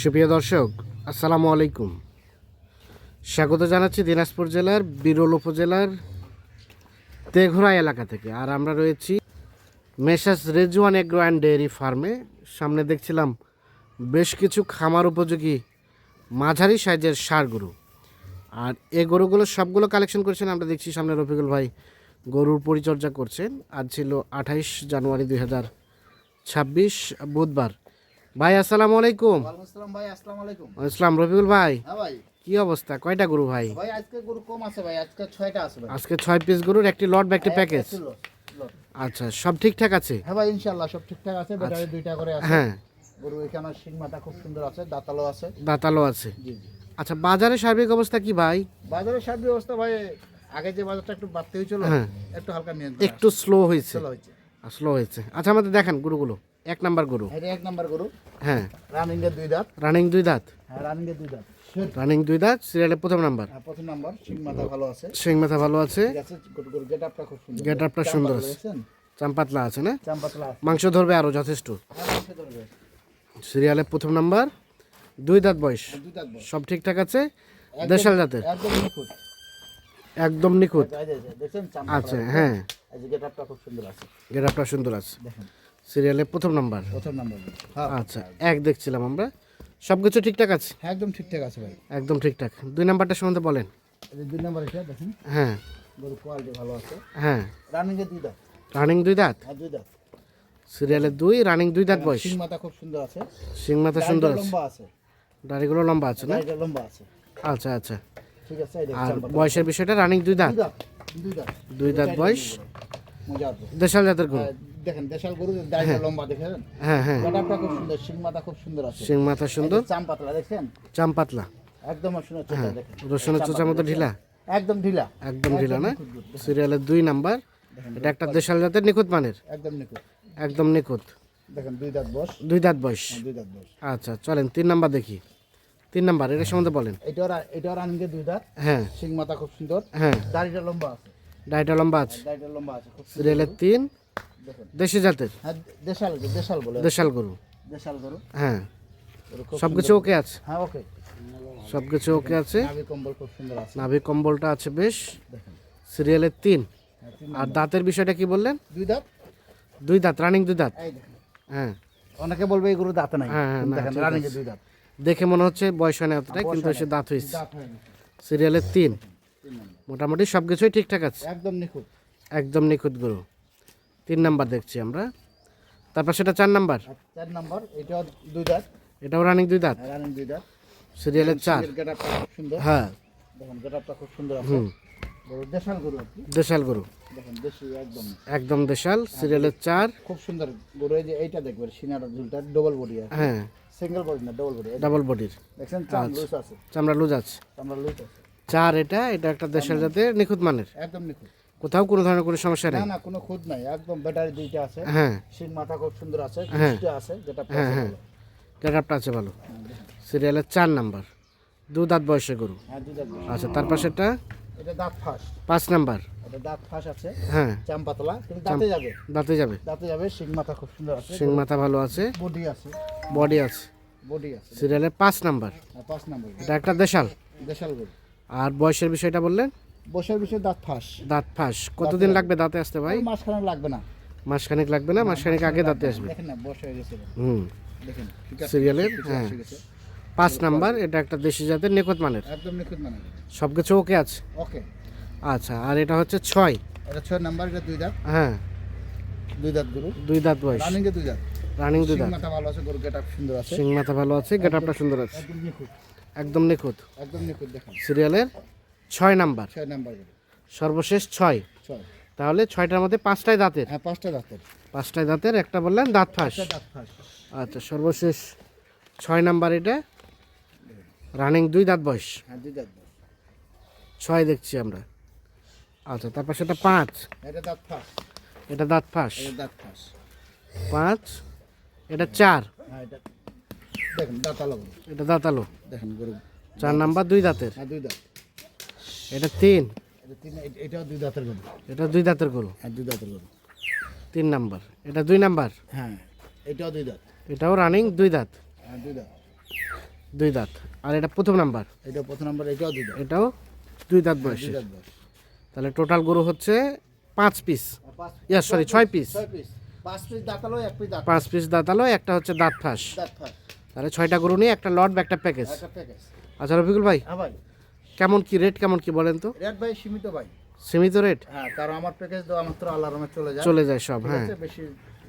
সুপ্রিয় দর্শক, আসসালামু আলাইকুম। স্বাগত জানাচ্ছি দিনাজপুর জেলার, বিরল উপজেলার তেঘরা এলাকা থেকে। আর আমরা রয়েছি messrs Rezwan agro and dairy ফার্মে। সামনে দেখছিলাম বেশ কিছু খামার উপযোগী মাঝারি সাইজের সার গরু। আর এ গরুগুলো সবগুলো কালেকশন করেছেন, আমরা দেখছি সামনে রফিকুল ভাই গরুর পরিচর্যা করছেন। আজ ছিল আঠাইশ জানুয়ারি দুই হাজার ছাব্বিশ বুধবার। ভাই আসসালামু আলাইকুম। আসসালাম ভাই আসসালামু আলাইকুম। ইসলাম রফিকুল ভাই। হ্যাঁ ভাই। কি অবস্থা? কয়টা গরু ভাই? ভাই আজকে গরু কম আছে ভাই আজকে ছয়টা আছে ভাই। আজকে ছয় পিস গরুর একটি লট বা একটি প্যাকেজ। আচ্ছা সব ঠিকঠাক আছে? হ্যাঁ ভাই ইনশাআল্লাহ সব ঠিকঠাক আছে ব্যাটারি দুইটা করে আছে। হ্যাঁ। গরু এখানে মাথা খুব সুন্দর আছে দাঁতালো আছে। দাঁতালো আছে। জি জি। আচ্ছা বাজারে সার্বিক অবস্থা কি ভাই? বাজারের সার ব্যবস্থা ভাই আগে যে বাজারটা একটু বাড়তে হয়েছিল হ্যাঁ। একটু হালকা নিয়ন্ত্রণ একটু স্লো হয়েছে। স্লো হয়েছে। আচ্ছা আমাদের দেখেন গরুগুলো। এক নাম্বার গরু। এটা এক নাম্বার গরু। হ্যাঁ। রানিং এর দুই দাঁত। রানিং দুই দাঁত। হ্যাঁ রানিং এর দুই দাঁত। রানিং দুই দাঁত সিরিয়ালের প্রথম নাম্বার। হ্যাঁ প্রথম নাম্বার। শিং মাথা ভালো আছে। শিং মাথা ভালো আছে। গেট আপটা খুব সুন্দর। Get up টা সুন্দর। আছে। চাম্পাতলা আছে না? চাম্পাতলা মাংস ধরবে আরও যথেষ্ট। হ্যাঁ। সিরিয়ালের প্রথম নাম্বার। দুই দাঁত বয়স। সব ঠিকঠাক আছে? দেশাল জাতের? একদম নিখুঁত। আচ্ছা আছে? হ্যাঁ। এই যে গেটআপটা খুব সুন্দর আছে। গেটআপটা সুন্দর আছে। দেখেন। সিরিয়ালের প্রথম নাম্বার। প্রথম নাম্বার। হ্যাঁ। আচ্ছা এক দেখছিলাম আমরা। সব কিছু ঠিকঠাক আছে? হ্যাঁ একদম ঠিকঠাক আছে ভাই। একদম ঠিকঠাক। দুই নাম্বারটা সম্বন্ধে বলেন। এই যে দুই নাম্বার এটা দেখেন। হ্যাঁ। গরু কোয়ালিটি ভালো আছে। হ্যাঁ। রানিং এর দুই দাঁত। রানিং দুই দাঁত? আর দুই দাঁত। সিরিয়ালের দুই রানিং দুই দাঁত বয়স? শিং মাথা খুব সুন্দর আছে। সিং মাথা সুন্দর আছে লম্বা আছে। দাড়িগুলো লম্বা আছে না? লম্বা আছে। আচ্ছা আচ্ছা। ঠিক আছে আর বয়সের বিষয়টা রানিং দুই দাঁত? দুই দাঁত। দুই দাঁত। বয়স? দেশাল জাতের গরু। হ্যাঁ, দেখেন দেশাল গরু দাড়িটা লম্বা দেখেন? হ্যাঁ হ্যাঁ। গেটআপটা খুব সুন্দর শিং মাথা খুব সুন্দর আছে। সিং মাথা সুন্দর। চাম পাতলা দেখছেন? চাম পাতলা একদম শুনে চোখা দেখেন। রসুনের চোচার মতো ঢিলা? একদম ঢিলা। একদম ঢিলা না? সিরিয়ালের দুই নাম্বার। এটা একটা দেশাল জাতের নিখুঁত মানের? একদম নিখুঁত। একদম নিখুঁত। দেখেন দুই দাঁত বস। দুই দাঁত বয়স দুই দাঁত বস। আচ্ছা চলেন তিন নাম্বার দেখি। তিন নাম্বার এটা সম্বন্ধে বলেন। এটা এটা রানিং এর দুই দাঁত। হ্যাঁ। শিং মাথা খুব সুন্দর। হ্যাঁ। দাড়িটা লম্বা আছে। ডাইটা লম্বা আছে। দাড়িটা লম্বা আছে খুব সুন্দর। সিরিয়ালের তিন দেখেন দেশি জাতের? হ্যাঁ দেশাল দেশাল বলে। দেশাল গরু। দেশাল গরু। হ্যাঁ। গরু খুব সব কিছু ওকে আছে? হ্যাঁ ওকে। আছে? নাভি কম্বল খুব সুন্দর আছে। নাভি কম্বলটা আছে বেশ। সিরিয়ালের তিন। হ্যাঁ, আর দাঁতের বিষয়টা কি বললেন? দুই দাঁত। দুই দাঁত রানিং দুই দাঁত? হ্যাঁ। অনেকে বলবে এই গরু দাঁত নাই। হ্যাঁ, হ্যাঁ, দেখেন রানিং দুই দাঁত। দেখে মনে হচ্ছে বয়স হয় না অতটা কিন্তু সে দাঁত হয়েছে। হয় সিরিয়ালের তিন। তিন মোটামুটি সব কিছুই ঠিকঠাক আছে? একদম নিখুঁত। একদম নিখুঁত গরু। তিন নাম্বার দেখছি আমরা। তারপর সেটা চার নাম্বার? চার নম্বর এটাও দুই দাঁত। এটাও রানিং দুই দাঁত? রানিং দুই দাঁত। সিরিয়ালের চার? খুব সুন্দর। হ্যাঁ। দেখুন গেটআপটা খুব সুন্দর আছে। হুম। দেশাল গরু দেশাল গরু। দেখেন দেশি একদম। একদম দেশাল সিরিয়ালের চার। খুব সুন্দর গরু এই যে এইটা দেখবেন সিনাটা ঝুলটা ডবল বডি আছে হ্যাঁ। সিঙ্গেল বডি না ডবল বডি ডাবল বডির দেখছেন চাম আচ্ছা। লুজ আছে। চামড়া লুজ আছে। চামড়া লুজ আছে। চার এটা এটা একটা দেশাল জাতের নিখুঁত মানের। একদম নিখুঁত। কোথাও কোনো ধরনের কোনো সমস্যা নেই? না কোনো খুদ নাই। একদম ব্যাটারি দুইটা আছে। হ্যাঁ। সিং মাথা খুব সুন্দর আছে হ্যাঁ। আছে যেটা হ্যাঁ হ্যাঁ। গেটআপটা আছে ভালো। সিরিয়ালের চার নাম্বার। দু দাঁত বয়সে গরু। হ্যাঁ। আচ্ছা তার পাশেরটা? এটা দাঁত ফাঁস। পাঁচ নাম্বার। এটা দাঁত ফাঁস আছে। হ্যাঁ। চাম পাতলা কিন্তু দাঁতে যাবে। দাঁতে যাবে। দাঁতে যাবে সিং মাথা খুব সুন্দর আছে। শিং মাথা ভালো আছে। বডি আছে। বডি আছে। বডি আছে। সিরিয়ালের পাঁচ নাম্বার। আর পাঁচ নম্বর। এটা একটা দেশাল। দেশাল গরু। আর বয়সের বিষয়টা বললেন? বসার বিষয়ে দাঁত ফাঁস। দাঁত ফাঁস। কতদিন লাগবে দাঁতে আসতে ভাই? মাঝখানে লাগবে না। মাসখানেক লাগবে না? মাসখানেক আগে দাঁতে আসবে। দেখেন না বসা হয়ে গেছে। হুম। দেখেন সিরিয়ালের? হ্যাঁ। পাঁচ নাম্বার এটা একটা দেশি জাতের নিখুঁত মানের। একদম নিখুঁত মানে সব কিছু ওকে আছে? ওকে। আচ্ছা আর এটা হচ্ছে ছয়। এটা ছয় নাম্বার এটা দুই দাঁত? হ্যাঁ। দুই দাঁত গরু? দুই দাঁত বয়স। রানিং দুই দাঁত। রানিং দুই দাঁত। মাথা ভালো আছে গরু গেট সুন্দর আছে। শিং মাথা ভালো আছে গেটআপটা সুন্দর আছে। একদম নিখুঁত। একদম নিখুঁত। একদম নিখুঁত দেখেন। সিরিয়ালের? ছয় নাম্বার। ছয় নাম্বার সর্বশেষ ছয়। ছয়। তাহলে ছয়টার মধ্যে পাঁচটায় দাঁতের। হ্যাঁ পাঁচটা দাঁতের। পাঁচটায় দাঁতের একটা বললেন দাঁত ফাঁস। আচ্ছা সর্বশেষ ছয় নাম্বার এটা। রানিং দুই দাঁত বয়স। হ্যাঁ দুই দাঁত বয়স। ছয় দেখছি আমরা। আচ্ছা তারপর সেটা পাঁচ। এটা দাঁত ফাঁস। এটা দাঁত ফাঁস। এটা দাঁত ফাঁস। পাঁচ এটা চার। হ্যাঁ এটা দেখেন দাঁত আলো গরু। এটা দাঁতালো দেখেন চার নাম্বার দুই দাঁতের। হ্যাঁ দুই দাঁত। এটা তিন। এটা দুই দাঁতের গরু। এটা দুই দাঁতের গরু। হ্যাঁ দুই দাঁতের গরু। তিন নাম্বার। এটা দুই নাম্বার? হ্যাঁ এটাও দুই দাঁত। এটাও রানিং দুই দাঁত? হ্যাঁ দুই দাঁত। দুই দাঁত। আর এটা প্রথম নাম্বার? এটা প্রথম নাম্বার এটাও দুই দাঁত। এটাও দুই দাঁত দুই বয়সে। তাহলে টোটাল গরু হচ্ছে পাঁচ পিস আর পাঁচ ইয়া সরি ছয় পিস পাঁচ পিস দাঁতালো এক পিস দাঁত। পাঁচ পিস দাঁতালো একটা হচ্ছে দাঁত ফাঁস। তাহলে ছয়টা গরু নিয়ে একটা লট বা একটা প্যাকেজ একটা প্যাকেজ আচ্ছা রফিকুল ভাই। হ্যাঁ ভাই। কেমন কি রেট কেমন কি বলেন তো? রেট ভাই সীমিত ভাই। সীমিত রেট হ্যাঁ কারণ আমার প্যাকেজ দেওয়া মাত্র আল্লাহর রহমতে চলে যায়। চলে যায় সব হ্যাঁ। বেশি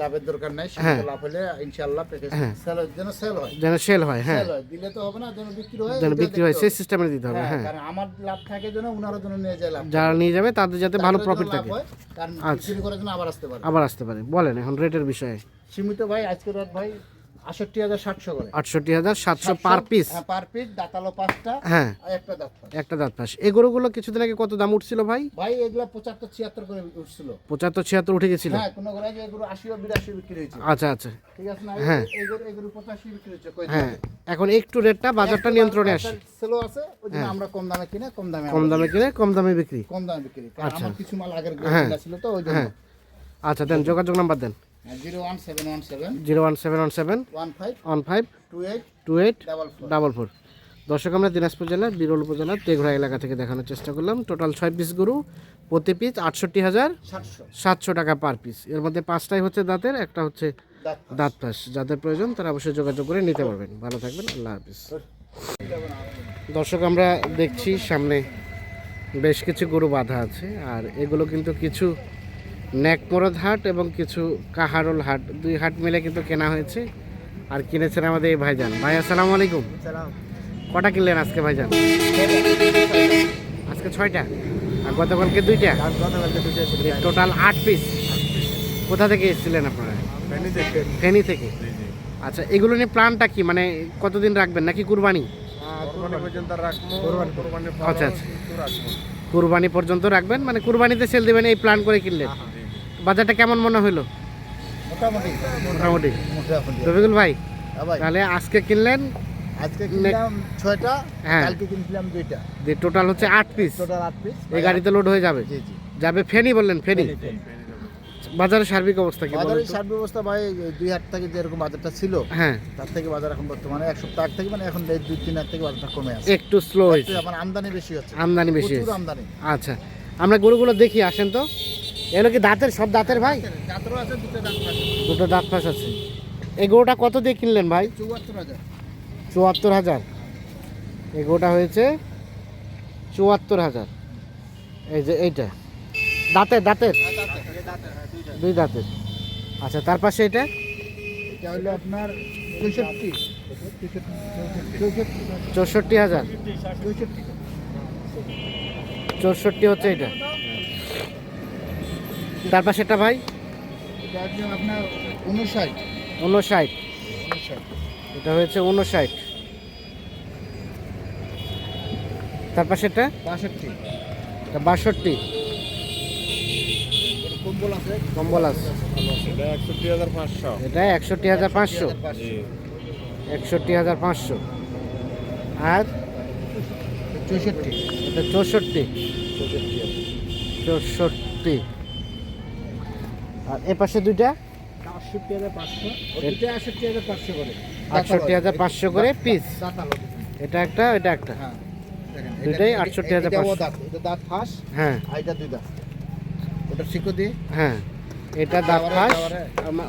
লাভের দরকার নাই হ্যাঁ। সীমিত লাভ হলে ইনশাআল্লাহ প্যাকেজ হ্যাঁ। সেল যেন সেল হয়। যেন সেল হয় হ্যাঁ। দিলে তো হবে না যেন বিক্রি হয় যেন বিক্রি হয় সেই। সিস্টেমে দিতে হবে হ্যাঁ, হ্যাঁ। কারণ আমার লাভ থাকে যেন ওনারও যেন নিয়ে যায় লাভ। যারা নিয়ে যাবে তাদের যাতে ভালো প্রফিট থাকে। কারণ আচ্ছা। বিক্রি করার জন্য আবার আসতে পারে। আবার আসতে পারে। বলেন এখন রেটের বিষয়ে। সীমিত ভাই আজকে রেট ভাই হাজার সাতশো করে। আটষট্টি হাজার সাতশো পার পিস হ্যাঁ পার পিস দাঁতালো পাঁচটা হ্যাঁ। একটা দাঁত একটা দাঁত এই গরুগুলো কিছুদিন আগে কত দাম উঠছিল ভাই? ভাই এগুলা পঁচাত্তর ছিয়াত্তর করে উঠছিল। পঁচাত্তর ছিয়াত্তর উঠে গেছিল? হ্যাঁ কোনো এগুলো আশি ও বিরাশি বিক্রি হয়েছে। আচ্ছা আচ্ছা। ঠিক আছে না হ্যাঁ। এগুলো এগুলো পঁচাশি বিক্রি কই হ্যাঁ। এখন একটু রেটটা বাজারটা নিয়ন্ত্রণে আসে। সেলো আছে ওই জন্য আমরা কম দামে কিনে কম দামে কম দামে কিনে কম দামে বিক্রি। কম দামে বিক্রি। আচ্ছা। কিছু মাল আগের হ্যাঁ। ছিল তো ওই জন্য। হ্যাঁ। আচ্ছা দেন যোগাযোগ নাম্বার দেন। Zero one seven one seven zero one seven one seven one five one five two eight two eight double four. Double four. দর্শক আমরা দিনাজপুর জেলার বিরল উপজেলার তেঘরা এলাকা থেকে দেখানোর চেষ্টা করলাম। টোটাল ছয় পিস গরু প্রতি পিস আটষট্টি হাজার সাতশো। টাকা পার পিস এর মধ্যে পাঁচটাই হচ্ছে দাঁতের একটা হচ্ছে দাঁত পাস যাদের প্রয়োজন তারা অবশ্যই যোগাযোগ করে নিতে পারবেন। ভালো থাকবেন আল্লাহ হাফিজ। দর্শক আমরা দেখছি সামনে বেশ কিছু গরু বাঁধা আছে আর এগুলো কিন্তু কিছু ন্যাকমরদ হাট এবং কিছু কাহারোল হাট দুই হাট মিলে কিন্তু কেনা হয়েছে। আর কিনেছেন আমাদের এই ভাইজান। ভাই আসসালামু আলাইকুম। কটা কিনলেন আজকে ভাইজান? আজকে ছয়টা। আর গতকালকে দুইটা? টোটাল আট পিস। কোথা থেকে এসেছিলেন আপনারা? ফেনি থেকে। আচ্ছা এগুলো নিয়ে প্ল্যানটা কি? মানে কতদিন রাখবেন? নাকি কুরবানি? আচ্ছা আচ্ছা কুরবানি পর্যন্ত রাখবেন? মানে কুরবানিতে সেল দেবেন এই প্ল্যান করে কিনলেন? বাজারটা কেমন মনে হলো মোটামুটি। মোটামুটি। রবিকুল ভাই হ্যাঁ তাহলে আজকে কিনলেন? আজকে কিনলাম ছয়টা হ্যাঁ। কালকে কিনছিলাম দুইটা। যে টোটাল হচ্ছে আট পিস টোটাল আট পিস এই গাড়িতে লোড হয়ে যাবে? জি জি। যাবে ফেনি বললেন ফেনি? বাজারের সার্বিক অবস্থা কি বলেন বাজারের তো? সার ভাই দুই হাট থেকে যেরকম বাজারটা ছিল হ্যাঁ। তার থেকে বাজার এখন বর্তমানে এক সপ্তাহ আগ থেকে মানে এখন দুই তিন হাট থেকে বাজারটা কমে আছে। একটু স্লো হয়েছে। আমার আমদানি বেশি হচ্ছে। আমদানি বেশি আমদানি। আচ্ছা আমরা গরুগুলো দেখি আসেন তো। এগুলো কি দাঁতের? সব দাঁতের ভাই? দুটো দাঁত ফাঁস আছে। এই গরুটা কত দিয়ে কিনলেন ভাই? চুয়াত্তর হাজার। চুয়াত্তর হাজার। এই গরুটা হয়েছে চুয়াত্তর হাজার। এই যে এইটা। দাঁতের দাঁতের? দুই দাঁতের। আচ্ছা তার পাশে এটা এটা হলো আপনার চৌষট্টি। হাজার। চৌষট্টি। হচ্ছে এটা তার পাশে এটা ভাই? এটা আপনার উনষাট। উনষাট। উনষাট। এটা হয়েছে উনষাট। তার পাশে এটা বাষট্টি। এটা বাষট্টি। কম্বল আছে? কম্বল আছে। এটা একষট্টি হাজার পাঁচশো। এটা একষট্টি হাজার পাঁচশো। একষট্টি হাজার পাঁচশো। আর? চৌষট্টি। এটা চৌষট্টি। চৌষট্টি চৌষট্টি। আর এ পাশে দুইটা? আটষট্টি হাজার পাঁচশো। ওটা আটষট্টি হাজার পাঁচশো করে। আটষট্টি হাজার পাঁচশো করে পিস এটা একটা এটা একটা। হ্যাঁ দুইটাই এটা- 68,500 এটাও এটা দাঁত ফাঁস হ্যাঁ। এটা দুই দাঁত। ওটা শিকো দিয়ে? হ্যাঁ এটা দাঁত আবার- ফাঁস।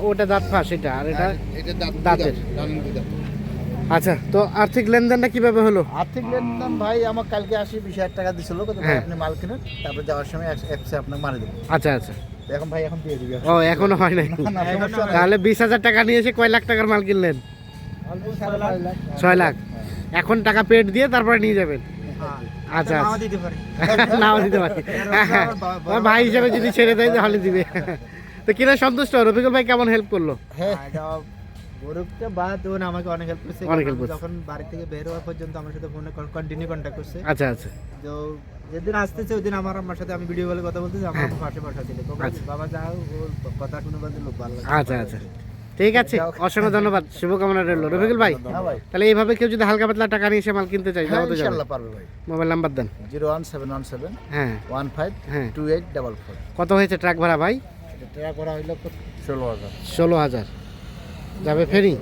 ওটা দাঁত ফাঁস এটা আর এটা এটা দাঁতের। আচ্ছা তো আর্থিক লেনদেনটা কীভাবে হলো? আর্থিক লেনদেন ভাই আমার কালকে আসি বিশ হাজার টাকা দিছিল। হ্যাঁ। আপনি মাল কিনেন তারপর যাওয়ার সময় অ্যাপসে আপনাকে মারি দেবো। আচ্ছা আচ্ছা। এখন ভাই এখন দিয়ে দিবি। ও এখনও হয় নাই। তাহলে বিশ হাজার টাকা নিয়ে এসে কয় লাখ টাকার মাল কিনলেন। ছয় লাখ। এখন টাকা পেড দিয়ে তারপরে নিয়ে যাবেন? আচ্ছা আচ্ছা। নাও দিতে পারি। হ্যাঁ, ভাই হিসাবে যদি ছেড়ে দেয় তাহলে দিবে। তো কিনা সন্তুষ্ট? রফিকুল ভাই কেমন হেল্প করল? হ্যাঁ। বাদ ও আমাকে অনেক হেল্প করছে অনেক help করছে। যখন বাড়ি থেকে বের হওয়া পর্যন্ত আমার সাথে ফোনে কন্টিনিউ কন্ট্যাক্ট করছে। আচ্ছা আচ্ছা। তো যেদিন আসতেছে ওই দিন আমার আমার সাথে আমি ভিডিও কলে কথা বলতেছি আমার। পাশে বসা ছিল। আচ্ছা। বাবা ওর কথা শুনে বলতে লোক ভালো। আচ্ছা আচ্ছা। ঠিক আছে অসংখ্য ধন্যবাদ শুভকামনা রইল। রফিকুল ভাই হ্যাঁ তাহলে এইভাবে কেউ যদি হালকা পাতলা টাকা নিয়ে এসে মাল কিনতে চাই হ্যাঁ তাহলে ইনশাল্লাহ পারবে ভাই। মোবাইল নাম্বার দেন। Zero one seven one seven হ্যাঁ। ওয়ান ফাইভ হ্যাঁ। Two eight double four. কত হয়েছে ট্রাক ভাড়া ভাই? ট্রাক ভাড়া হইল ষোলো হাজার। ষোলো হাজার। যাবে ফেরি?